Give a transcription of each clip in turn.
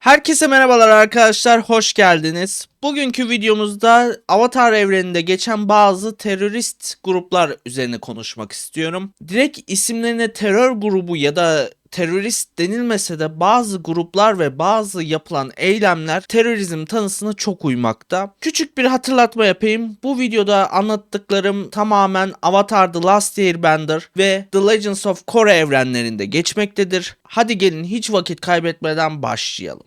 Herkese merhabalar arkadaşlar, hoş geldiniz. Bugünkü videomuzda Avatar evreninde geçen bazı terörist gruplar üzerine konuşmak istiyorum. Direkt isimlerine terör grubu ya da terörist denilmese de bazı gruplar ve bazı yapılan eylemler terörizm tanısına çok uymakta. Küçük bir hatırlatma yapayım. Bu videoda anlattıklarım tamamen Avatar The Last Airbender ve The Legends of Korra evrenlerinde geçmektedir. Hadi gelin hiç vakit kaybetmeden başlayalım.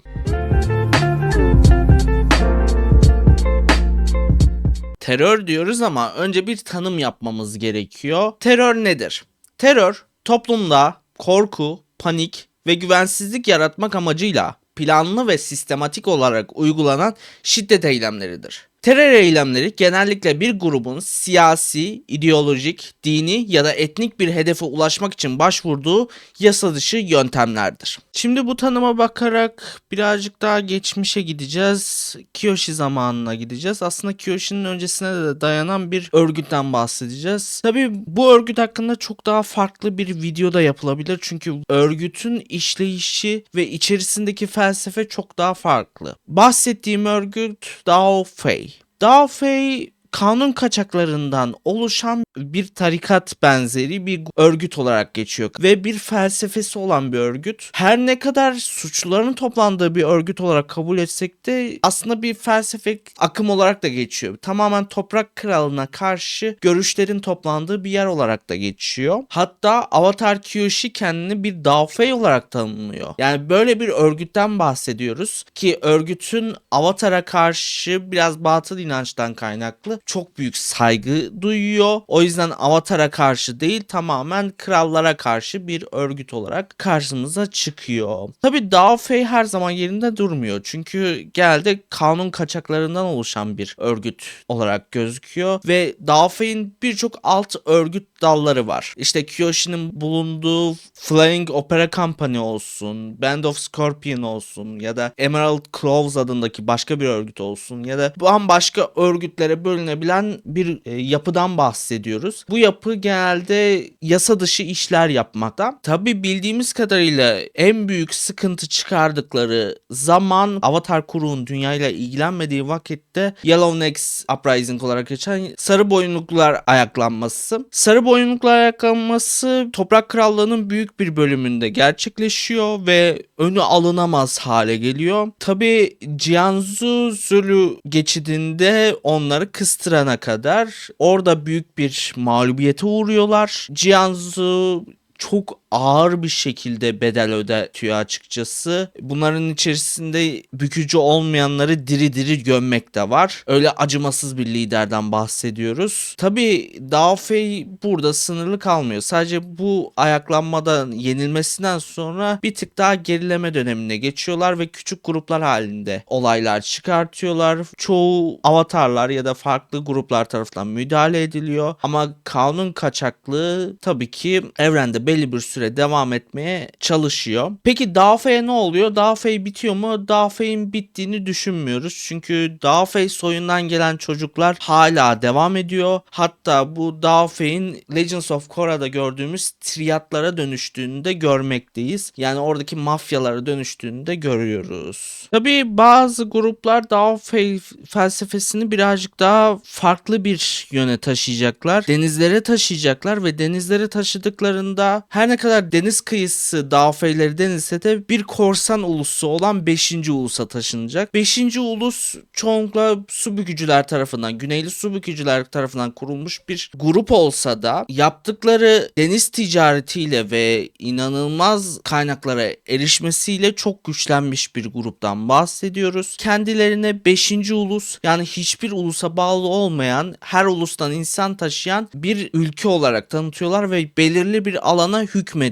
Terör diyoruz ama önce bir tanım yapmamız gerekiyor. Terör nedir? Terör toplumda korku, panik ve güvensizlik yaratmak amacıyla planlı ve sistematik olarak uygulanan şiddet eylemleridir. Terör eylemleri genellikle bir grubun siyasi, ideolojik, dini ya da etnik bir hedefe ulaşmak için başvurduğu yasa dışı yöntemlerdir. Şimdi bu tanıma bakarak birazcık daha geçmişe gideceğiz. Kiyoshi zamanına gideceğiz. Aslında Kiyoshi'nin öncesine de dayanan bir örgütten bahsedeceğiz. Tabii bu örgüt hakkında çok daha farklı bir video da yapılabilir. Çünkü örgütün işleyişi ve içerisindeki felsefe çok daha farklı. Bahsettiğim örgüt Dao Fei. Dao Fei kanun kaçaklarından oluşan bir tarikat benzeri bir örgüt olarak geçiyor ve bir felsefesi olan bir örgüt. Her ne kadar suçluların toplandığı bir örgüt olarak kabul etsek de aslında bir felsefik akım olarak da geçiyor. Tamamen toprak kralına karşı görüşlerin toplandığı bir yer olarak da geçiyor. Hatta Avatar Kyoshi kendini bir Daofei olarak tanımlıyor. Yani böyle bir örgütten bahsediyoruz ki örgütün Avatar'a karşı biraz batıl inançtan kaynaklı çok büyük saygı duyuyor. O yüzden Avatar'a karşı değil tamamen krallara karşı bir örgüt olarak karşımıza çıkıyor. Tabi Dao Fei her zaman yerinde durmuyor. Çünkü geldi kanun kaçaklarından oluşan bir örgüt olarak gözüküyor ve Dao Fei'nin birçok alt örgüt dalları var. İşte Kyoshi'nin bulunduğu Flying Opera Company olsun, Band of Scorpion olsun ya da Emerald Claws adındaki başka bir örgüt olsun ya da bambaşka örgütlere bölünebilen bir e, yapıdan bahsediyoruz. Bu yapı genelde yasa dışı işler yapmakta. Tabi bildiğimiz kadarıyla en büyük sıkıntı çıkardıkları zaman Avatar Kuru'nun dünyayla ilgilenmediği vakitte Yellownecks Uprising olarak geçen sarı boyunluklar ayaklanması. Sarı boyunluklar ayaklanması Toprak Krallığı'nın büyük bir bölümünde gerçekleşiyor ve önü alınamaz hale geliyor. Tabi Jianzhu Zulu geçidinde onları kıstırana kadar orada büyük bir mağlubiyete uğruyorlar. Jianzhu çok ağır bir şekilde bedel ödetiyor açıkçası. Bunların içerisinde bükücü olmayanları diri diri gömmek de var. Öyle acımasız bir liderden bahsediyoruz. Tabi Dao Fei burada sınırlı kalmıyor. Sadece bu ayaklanmadan yenilmesinden sonra bir tık daha gerileme dönemine geçiyorlar ve küçük gruplar halinde olaylar çıkartıyorlar. Çoğu avatarlar ya da farklı gruplar tarafından müdahale ediliyor. Ama kanun kaçaklığı tabii ki evrende belli bir süre devam etmeye çalışıyor. Peki Daofei'ye ne oluyor? Daofei bitiyor mu? Daofei'nin bittiğini düşünmüyoruz. Çünkü Daofei soyundan gelen çocuklar hala devam ediyor. Hatta bu Daofei'nin Legends of Korra'da gördüğümüz triyatlara dönüştüğünü de görmekteyiz. Yani oradaki mafyalara dönüştüğünü de görüyoruz. Tabii bazı gruplar Daofei felsefesini birazcık daha farklı bir yöne taşıyacaklar. Denizlere taşıyacaklar ve denizlere taşıdıklarında her ne kadar deniz kıyısı Daofeileri denilse de bir korsan ulusu olan 5. ulusa taşınacak. 5. ulus çoğunlukla su bükücüler tarafından, güneyli su bükücüler tarafından kurulmuş bir grup olsa da yaptıkları deniz ticaretiyle ve inanılmaz kaynaklara erişmesiyle çok güçlenmiş bir gruptan bahsediyoruz. Kendilerine 5. ulus yani hiçbir ulusa bağlı olmayan, her ulustan insan taşıyan bir ülke olarak tanıtıyorlar ve belirli bir alana hükmediyorlar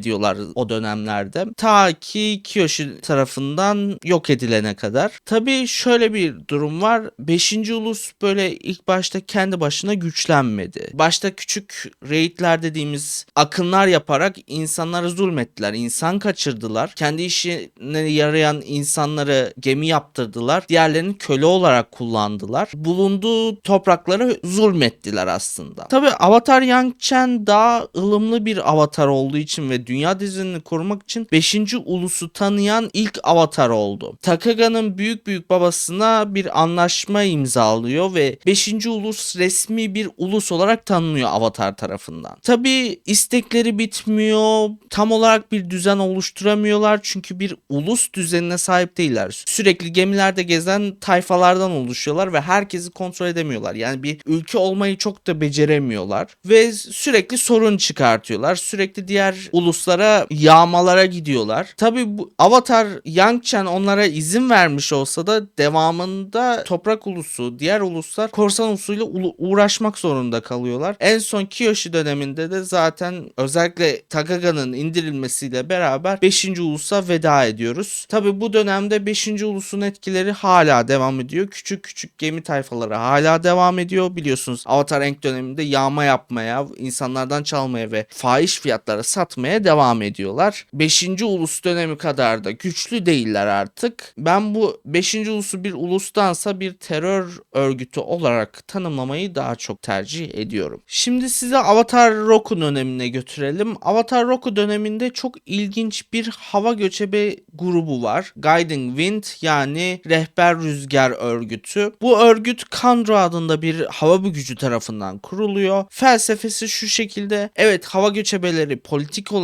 o dönemlerde. Ta ki Kiyoshi tarafından yok edilene kadar. Tabii şöyle bir durum var. 5. ulus böyle ilk başta kendi başına güçlenmedi. Başta küçük raidler dediğimiz akınlar yaparak insanlara zulmettiler. İnsan kaçırdılar. Kendi işine yarayan insanları gemi yaptırdılar. Diğerlerini köle olarak kullandılar. Bulunduğu toprakları zulmettiler aslında. Tabii Avatar Yang Chen daha ılımlı bir avatar olduğu için ve dünya düzenini korumak için 5. ulusu tanıyan ilk avatar oldu. Takaga'nın büyük büyük babasına bir anlaşma imzalıyor ve 5. ulus resmi bir ulus olarak tanınıyor avatar tarafından. Tabi istekleri bitmiyor. Tam olarak bir düzen oluşturamıyorlar çünkü bir ulus düzenine sahip değiller. Sürekli gemilerde gezen tayfalardan oluşuyorlar ve herkesi kontrol edemiyorlar. Yani bir ülke olmayı çok da beceremiyorlar ve sürekli sorun çıkartıyorlar. Sürekli diğer uluslara yağmalara gidiyorlar. Tabi bu Avatar Yangchen onlara izin vermiş olsa da devamında toprak ulusu, diğer uluslar korsan ulusuyla ulu- uğraşmak zorunda kalıyorlar. En son Kiyoshi döneminde de zaten özellikle Takaga'nın indirilmesiyle beraber 5. ulusa veda ediyoruz. Tabi bu dönemde 5. ulusun etkileri hala devam ediyor. Küçük küçük gemi tayfaları hala devam ediyor. Biliyorsunuz Avatar Enk döneminde yağma yapmaya, insanlardan çalmaya ve fahiş fiyatlara satmaya devam ediyorlar. 5. ulus dönemi kadar da güçlü değiller artık. Ben bu 5. ulusu bir ulustansa bir terör örgütü olarak tanımlamayı daha çok tercih ediyorum. Şimdi size Avatar Roku dönemine götürelim. Avatar Roku döneminde çok ilginç bir hava göçebe grubu var. Guiding Wind yani rehber rüzgar örgütü. Bu örgüt Kandro adında bir hava gücü tarafından kuruluyor. Felsefesi şu şekilde. Evet hava göçebeleri politik olarak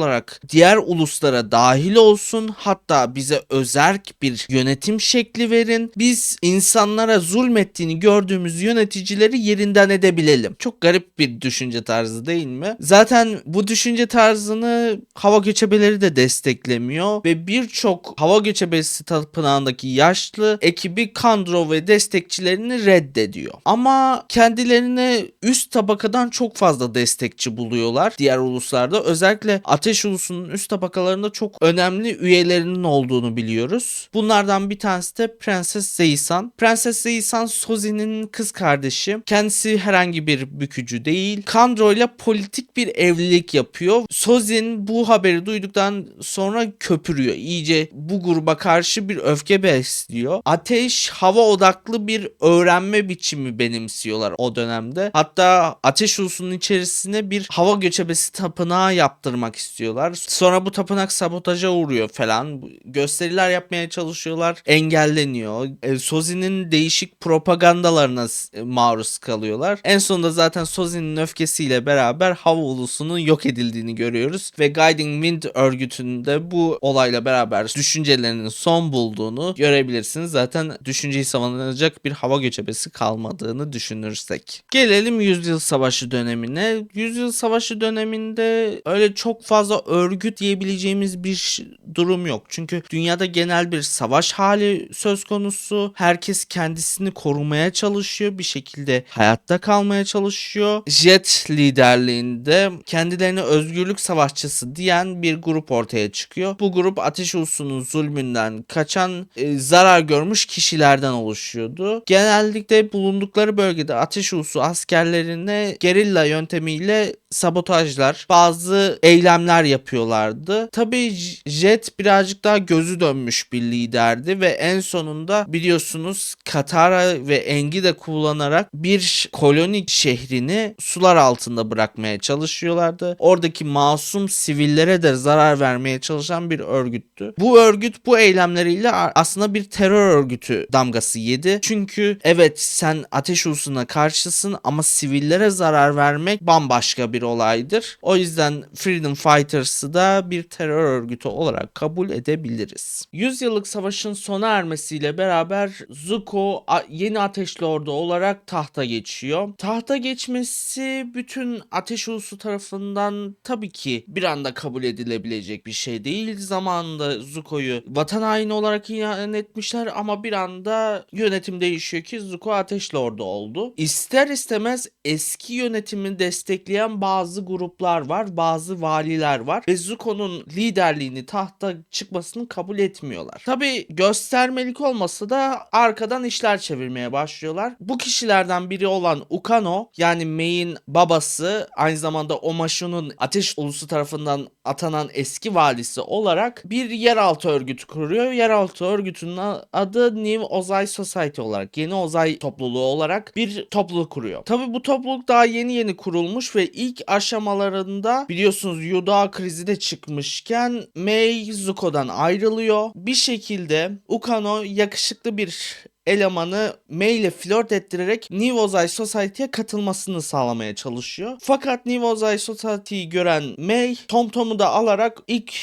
diğer uluslara dahil olsun. Hatta bize özerk bir yönetim şekli verin. Biz insanlara zulmettiğini gördüğümüz yöneticileri yerinden edebilelim. Çok garip bir düşünce tarzı değil mi? Zaten bu düşünce tarzını hava göçebeleri de desteklemiyor ve birçok hava göçebesi tapınağındaki yaşlı ekibi Kandro ve destekçilerini reddediyor. Ama kendilerine üst tabakadan çok fazla destekçi buluyorlar diğer uluslarda. Özellikle Ateş Ulusu'nun üst tabakalarında çok önemli üyelerinin olduğunu biliyoruz. Bunlardan bir tanesi de Prenses Zeisan. Prenses Zeisan Sozi'nin kız kardeşi. Kendisi herhangi bir bükücü değil. Kandro ile politik bir evlilik yapıyor. Sozin bu haberi duyduktan sonra köpürüyor. İyice bu gruba karşı bir öfke besliyor. Ateş hava odaklı bir öğrenme biçimi benimsiyorlar o dönemde. Hatta Ateş Ulusu'nun içerisine bir hava göçebesi tapınağı yaptırmak istiyorlar. Sonra bu tapınak sabotaja uğruyor falan. Gösteriler yapmaya çalışıyorlar. Engelleniyor. E, Sozi'nin değişik propagandalarına e, maruz kalıyorlar. En sonunda zaten Sozi'nin öfkesiyle beraber hava ulusunun yok edildiğini görüyoruz. Ve Guiding Wind örgütünde bu olayla beraber düşüncelerinin son bulduğunu görebilirsiniz. Zaten düşünceyi savunacak bir hava göçebesi kalmadığını düşünürsek. Gelelim Yüzyıl Savaşı dönemine. Yüzyıl Savaşı döneminde öyle çok fazla örgüt diyebileceğimiz bir durum yok. Çünkü dünyada genel bir savaş hali söz konusu. Herkes kendisini korumaya çalışıyor. Bir şekilde hayatta kalmaya çalışıyor. Jet liderliğinde kendilerini özgürlük savaşçısı diyen bir grup ortaya çıkıyor. Bu grup Ateş Ulusu'nun zulmünden kaçan e, zarar görmüş kişilerden oluşuyordu. Genellikle bulundukları bölgede Ateş Ulusu askerlerine gerilla yöntemiyle sabotajlar, bazı eylemler yapıyorlardı. Tabii Jet birazcık daha gözü dönmüş bir liderdi ve en sonunda biliyorsunuz Katara ve Eng'i de kullanarak bir koloni şehrini sular altında bırakmaya çalışıyorlardı. Oradaki masum sivillere de zarar vermeye çalışan bir örgüttü. Bu örgüt bu eylemleriyle aslında bir terör örgütü damgası yedi. Çünkü evet sen ateş ulusuna karşısın ama sivillere zarar vermek bambaşka bir olaydır. O yüzden Freedom Fighters'ı da bir terör örgütü olarak kabul edebiliriz. Yüzyıllık savaşın sona ermesiyle beraber Zuko yeni Ateş Lordu olarak tahta geçiyor. Tahta geçmesi bütün Ateş Ulusu tarafından tabii ki bir anda kabul edilebilecek bir şey değil. Zamanında Zuko'yu vatan haini olarak ilan etmişler ama bir anda yönetim değişiyor ki Zuko Ateş Lordu oldu. İster istemez eski yönetimi destekleyen bazı gruplar var, bazı valiler var ve Zuko'nun liderliğini tahta çıkmasını kabul etmiyorlar. Tabi göstermelik olmasa da arkadan işler çevirmeye başlıyorlar. Bu kişilerden biri olan Ukano yani Mei'in babası aynı zamanda Omashu'nun Ateş Ulusu tarafından atanan eski valisi olarak bir yeraltı örgütü kuruyor. Yeraltı örgütünün adı New Ozai Society olarak, yeni Ozai topluluğu olarak bir topluluk kuruyor. Tabi bu topluluk daha yeni yeni kurulmuş ve ilk aşamalarında biliyorsunuz Yuda doğa krizi de çıkmışken Mei Zuko'dan ayrılıyor. Bir şekilde Ukano yakışıklı bir elemanı Mei ile flört ettirerek New Ozai Society'ye katılmasını sağlamaya çalışıyor. Fakat New Ozai Society'yi gören Mei Tom Tom'u da alarak ilk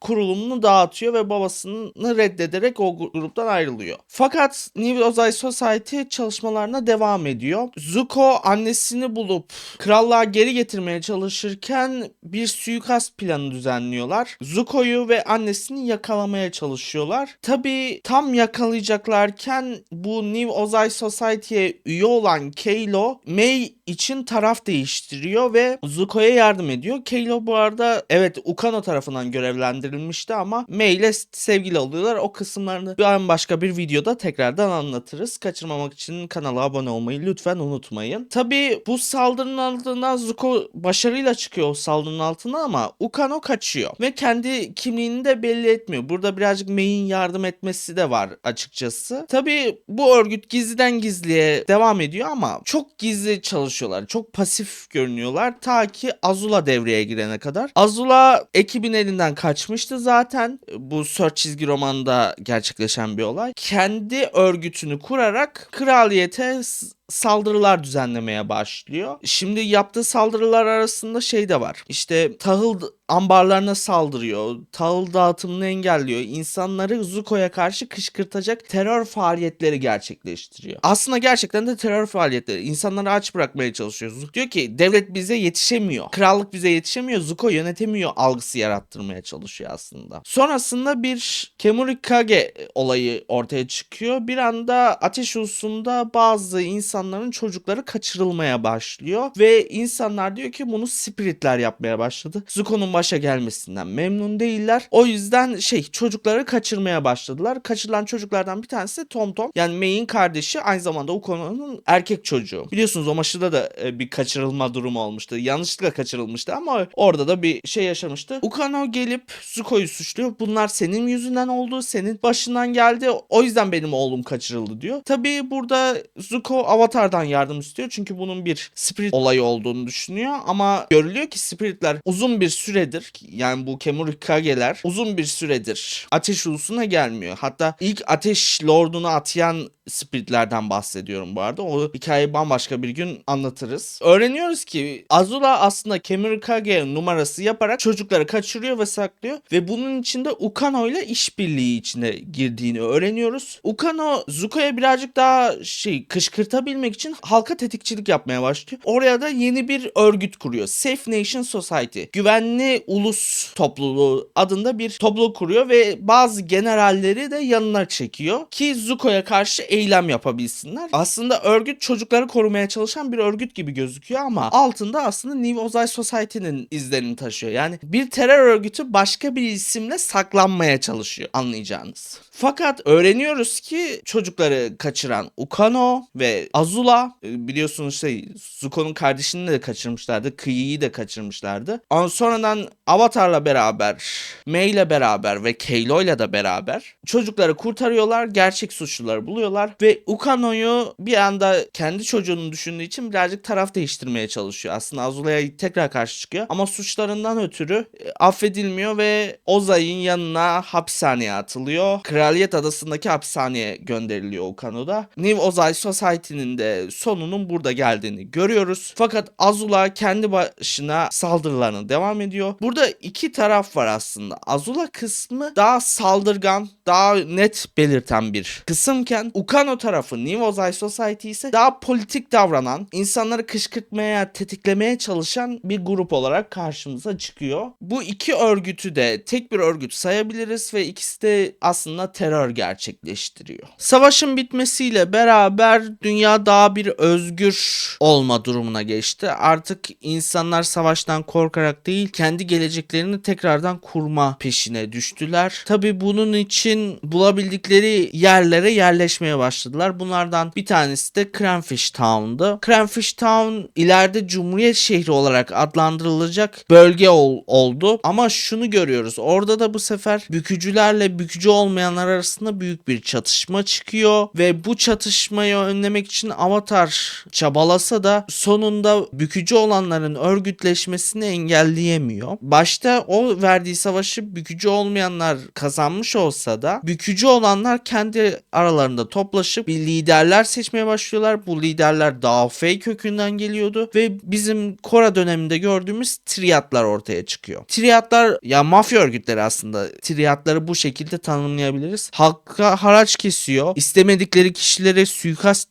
kurulumunu dağıtıyor ve babasını reddederek o gruptan ayrılıyor. Fakat New Ozai Society çalışmalarına devam ediyor. Zuko annesini bulup krallığa geri getirmeye çalışırken bir suikast planı düzenliyorlar. Zuko'yu ve annesini yakalamaya çalışıyorlar. Tabi tam yakalayacaklarken bu New Ozai Society'ye üye olan Keilo Mei için taraf değiştiriyor ve Zuko'ya yardım ediyor. Keilo bu arada evet Ukano tarafından görevlendirilmişti ama Mei ile sevgili oluyorlar. O kısımlarını bir başka bir videoda tekrardan anlatırız. Kaçırmamak için kanala abone olmayı lütfen unutmayın. Tabi bu saldırının altından Zuko başarıyla çıkıyor o saldırının altına ama Ukano kaçıyor ve kendi kimliğini de belli etmiyor. Burada birazcık Mei'in yardım etmesi de var açıkçası. Tabi bu örgüt gizliden gizliye devam ediyor ama çok gizli çalışıyorlar. Çok pasif görünüyorlar ta ki Azula devreye girene kadar. Azula ekibin elinden kaçmıştı zaten. Bu Search çizgi romanında gerçekleşen bir olay. Kendi örgütünü kurarak kraliyete saldırılar düzenlemeye başlıyor. Şimdi yaptığı saldırılar arasında şey de var. İşte tahıl ambarlarına saldırıyor. Tahıl dağıtımını engelliyor. İnsanları Zuko'ya karşı kışkırtacak terör faaliyetleri gerçekleştiriyor. Aslında gerçekten de terör faaliyetleri. İnsanları aç bırakmaya çalışıyor. Zuko diyor ki devlet bize yetişemiyor. Krallık bize yetişemiyor. Zuko yönetemiyor algısı yarattırmaya çalışıyor aslında. Sonrasında bir Kemurikage olayı ortaya çıkıyor. Bir anda ateş ulusunda bazı insanların çocukları kaçırılmaya başlıyor. Ve insanlar diyor ki bunu spiritler yapmaya başladı. Zuko'nun başa gelmesinden memnun değiller. O yüzden şey çocukları kaçırmaya başladılar. Kaçırılan çocuklardan bir tanesi Tom Tom. Yani May'in kardeşi aynı zamanda Ukono'nun erkek çocuğu. Biliyorsunuz o maçta da e, bir kaçırılma durumu olmuştu. Yanlışlıkla kaçırılmıştı ama orada da bir şey yaşamıştı. Ukano gelip Zuko'yu suçluyor. Bunlar senin yüzünden oldu. Senin başından geldi. O yüzden benim oğlum kaçırıldı diyor. Tabii burada Zuko Avatar'dan yardım istiyor. Çünkü bunun bir spirit olayı olduğunu düşünüyor. Ama görülüyor ki spiritler uzun bir süredir yani bu Kemurikage'ler uzun bir süredir ateş ulusuna gelmiyor. Hatta ilk ateş lordunu atayan spiritlerden bahsediyorum bu arada. O hikayeyi bambaşka bir gün anlatırız. Öğreniyoruz ki Azula aslında Kemurikage numarası yaparak çocukları kaçırıyor ve saklıyor. Ve bunun içinde Ukano ile işbirliği içine girdiğini öğreniyoruz. Ukano Zuko'ya birazcık daha şey kışkırtabilmek için halka tetikçilik yapmaya başlıyor. Oraya da yeni bir örgüt kuruyor. Safe Nation Society. Güvenli Ulus Topluluğu adında bir topluluk kuruyor ve bazı generalleri de yanına çekiyor ki Zuko'ya karşı eylem yapabilsinler. Aslında örgüt çocukları korumaya çalışan bir örgüt gibi gözüküyor ama altında aslında New Ozai Society'nin izlerini taşıyor. Yani bir terör örgütü başka bir isimle saklanmaya çalışıyor anlayacağınız. Fakat öğreniyoruz ki çocukları kaçıran Ukano ve Azula e, biliyorsunuz şey Zuko'nun kardeşini de kaçırmışlardı. Kıyı'yı da kaçırmışlardı. Ama sonradan Avatar'la beraber, Mei ile beraber ve Keilo ile de beraber çocukları kurtarıyorlar. Gerçek suçluları buluyorlar ve Ukano'yu bir anda kendi çocuğunu düşündüğü için birazcık taraf değiştirmeye çalışıyor. Aslında Azula'ya tekrar karşı çıkıyor ama suçlarından ötürü e, affedilmiyor ve Ozai'nin yanına hapishaneye atılıyor. Kraliyet Adası'ndaki hapishaneye gönderiliyor Ukano'da. New Ozai Society'nin de sonunun burada geldiğini görüyoruz. Fakat Azula kendi başına saldırılarına devam ediyor. Burada iki taraf var aslında. Azula kısmı daha saldırgan, daha net belirten bir kısımken Ukano tarafı New Ozai Society ise daha politik davranan, insanları kışkırtmaya, tetiklemeye çalışan bir grup olarak karşımıza çıkıyor. Bu iki örgütü de tek bir örgüt sayabiliriz ve ikisi de aslında terör gerçekleştiriyor. Savaşın bitmesiyle beraber dünya daha bir özgür olma durumuna geçti. Artık insanlar savaştan korkarak değil, kendi geleceklerini tekrardan kurma peşine düştüler. Tabi bunun için bulabildikleri yerlere yerleşmeye başladılar. Bunlardan bir tanesi de Cranfish Town'du. Cranfish Town ileride Cumhuriyet şehri olarak adlandırılacak bölge ol- oldu. Ama şunu görüyoruz. Orada da bu sefer bükücülerle bükücü olmayanlar arasında büyük bir çatışma çıkıyor ve bu çatışmayı önlemek için Avatar çabalasa da sonunda bükücü olanların örgütleşmesini engelleyemiyor. Başta o verdiği savaşı bükücü olmayanlar kazanmış olsa da bükücü olanlar kendi aralarında toplaşıp bir liderler seçmeye başlıyorlar. Bu liderler Dao Fei kökünden geliyordu ve bizim Kora döneminde gördüğümüz triyatlar ortaya çıkıyor. Triyatlar ya mafya örgütleri aslında. Triyatları bu şekilde tanımlayabiliriz. Halka haraç kesiyor. İstemedikleri kişilere suikast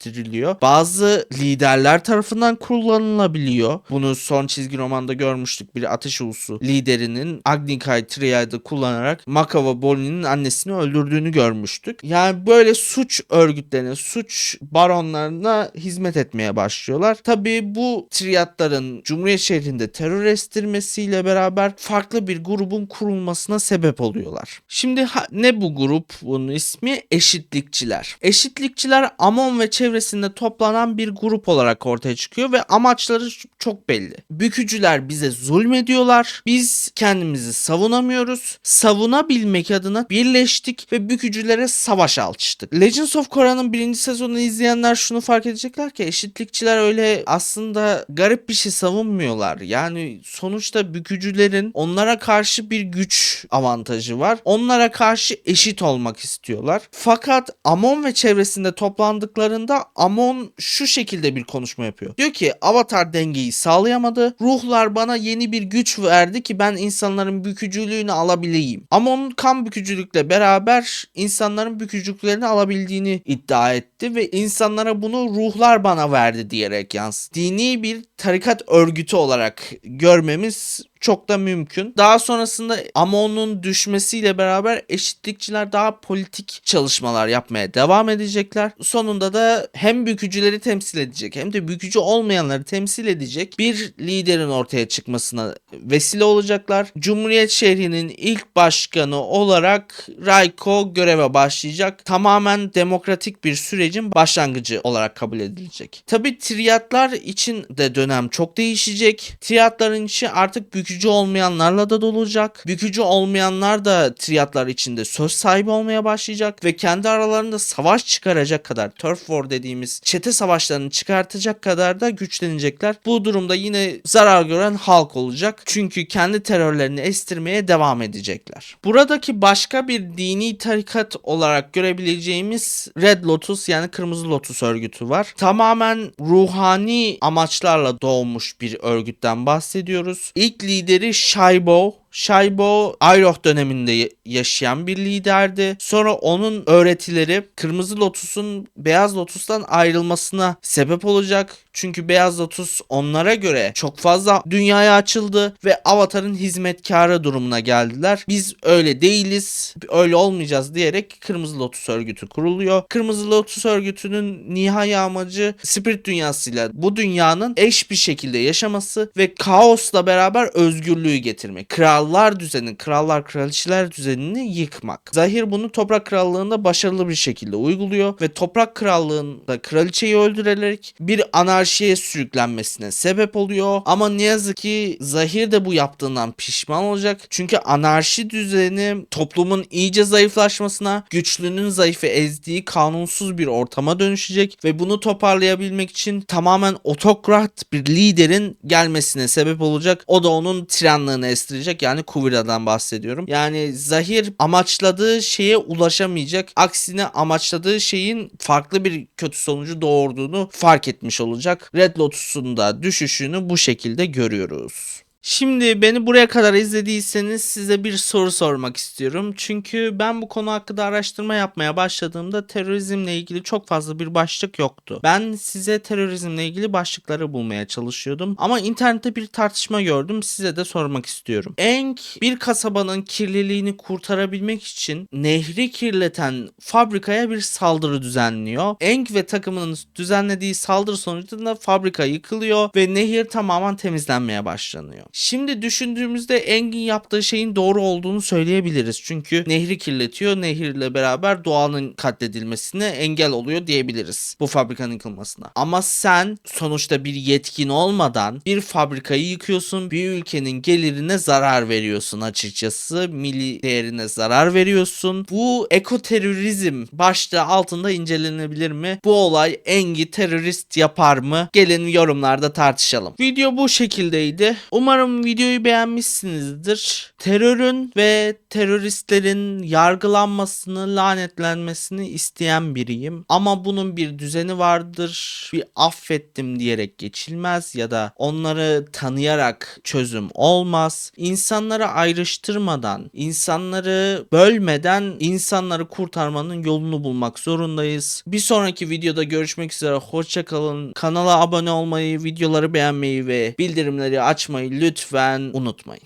düzenlettiriliyor. Bazı liderler tarafından kullanılabiliyor. Bunu son çizgi romanda görmüştük. Bir ateş ulusu liderinin Agnikai Triad'ı kullanarak Makava Bolini'nin annesini öldürdüğünü görmüştük. Yani böyle suç örgütlerine, suç baronlarına hizmet etmeye başlıyorlar. Tabii bu triyatların Cumhuriyet şehrinde terör estirmesiyle beraber farklı bir grubun kurulmasına sebep oluyorlar. Şimdi ha- ne bu grup? Bunun ismi eşitlikçiler. Eşitlikçiler Amon ve çevresinde toplanan bir grup olarak ortaya çıkıyor ve amaçları çok belli. Bükücüler bize zulmediyorlar. Biz kendimizi savunamıyoruz. Savunabilmek adına birleştik ve bükücülere savaş alçıştık. Legends of Korra'nın birinci sezonunu izleyenler şunu fark edecekler ki eşitlikçiler öyle aslında garip bir şey savunmuyorlar. Yani sonuçta bükücülerin onlara karşı bir güç avantajı var. Onlara karşı eşit olmak istiyorlar. Fakat Amon ve çevresinde toplandıklarında Amon şu şekilde bir konuşma yapıyor. Diyor ki Avatar dengeyi sağlayamadı. Ruhlar bana yeni bir güç verdi ki ben insanların bükücülüğünü alabileyim. Amon kan bükücülükle beraber insanların bükücülüklerini alabildiğini iddia etti ve insanlara bunu ruhlar bana verdi diyerek yansıttı. Dini bir tarikat örgütü olarak görmemiz çok da mümkün. Daha sonrasında Amon'un düşmesiyle beraber eşitlikçiler daha politik çalışmalar yapmaya devam edecekler. Sonunda da hem bükücüleri temsil edecek hem de bükücü olmayanları temsil edecek bir liderin ortaya çıkmasına vesile olacaklar. Cumhuriyet şehrinin ilk başkanı olarak Raiko göreve başlayacak. Tamamen demokratik bir sürecin başlangıcı olarak kabul edilecek. Tabi triyatlar için de dönem çok değişecek. Triyatların içi artık bükücü olmayanlarla da dolacak. Bükücü olmayanlar da triyatlar içinde söz sahibi olmaya başlayacak ve kendi aralarında savaş çıkaracak kadar turf war dediğimiz çete savaşlarını çıkartacak kadar da güçlenecekler. Bu durumda yine zarar gören halk olacak. Çünkü kendi terörlerini estirmeye devam edecekler. Buradaki başka bir dini tarikat olarak görebileceğimiz Red Lotus yani Kırmızı Lotus örgütü var. Tamamen ruhani amaçlarla doğmuş bir örgütten bahsediyoruz. İlk lideri Shaibo. Shaibo Ayroh döneminde ya- yaşayan bir liderdi. Sonra onun öğretileri Kırmızı Lotus'un Beyaz Lotus'tan ayrılmasına sebep olacak. Çünkü Beyaz Lotus onlara göre çok fazla dünyaya açıldı ve Avatar'ın hizmetkarı durumuna geldiler. Biz öyle değiliz, öyle olmayacağız diyerek Kırmızı Lotus örgütü kuruluyor. Kırmızı Lotus örgütünün nihai amacı spirit dünyasıyla bu dünyanın eş bir şekilde yaşaması ve kaosla beraber özgürlüğü getirmek. Krallar düzeni, krallar kraliçeler düzenini yıkmak. Zahir bunu Toprak Krallığı'nda başarılı bir şekilde uyguluyor ve Toprak Krallığı'nda kraliçeyi öldürerek bir anarşiye sürüklenmesine sebep oluyor. Ama ne yazık ki Zahir de bu yaptığından pişman olacak. Çünkü anarşi düzeni toplumun iyice zayıflaşmasına, güçlünün zayıfı ezdiği kanunsuz bir ortama dönüşecek ve bunu toparlayabilmek için tamamen otokrat bir liderin gelmesine sebep olacak. O da onun tiranlığını estirecek. Yani Kuvira'dan bahsediyorum. Yani Zahir amaçladığı şeye ulaşamayacak. Aksine amaçladığı şeyin farklı bir kötü sonucu doğurduğunu fark etmiş olacak. Red Lotus'un da düşüşünü bu şekilde görüyoruz. Şimdi beni buraya kadar izlediyseniz size bir soru sormak istiyorum. Çünkü ben bu konu hakkında araştırma yapmaya başladığımda terörizmle ilgili çok fazla bir başlık yoktu. Ben size terörizmle ilgili başlıkları bulmaya çalışıyordum. Ama internette bir tartışma gördüm. Size de sormak istiyorum. Enk bir kasabanın kirliliğini kurtarabilmek için nehri kirleten fabrikaya bir saldırı düzenliyor. Enk ve takımının düzenlediği saldırı sonucunda fabrika yıkılıyor ve nehir tamamen temizlenmeye başlanıyor. Şimdi düşündüğümüzde Engin yaptığı şeyin doğru olduğunu söyleyebiliriz. Çünkü nehri kirletiyor. Nehirle beraber doğanın katledilmesine engel oluyor diyebiliriz. Bu fabrikanın yıkılmasına. Ama sen sonuçta bir yetkin olmadan bir fabrikayı yıkıyorsun. Bir ülkenin gelirine zarar veriyorsun açıkçası. Milli değerine zarar veriyorsun. Bu ekoterörizm başlığı altında incelenebilir mi? Bu olay Engi terörist yapar mı? Gelin yorumlarda tartışalım. Video bu şekildeydi. Umarım videoyu beğenmişsinizdir. Terörün ve teröristlerin yargılanmasını, lanetlenmesini isteyen biriyim. Ama bunun bir düzeni vardır. Bir affettim diyerek geçilmez ya da onları tanıyarak çözüm olmaz. İnsanları ayrıştırmadan, insanları bölmeden insanları kurtarmanın yolunu bulmak zorundayız. Bir sonraki videoda görüşmek üzere. Hoşçakalın. Kanala abone olmayı, videoları beğenmeyi ve bildirimleri açmayı lütfen unutmayın.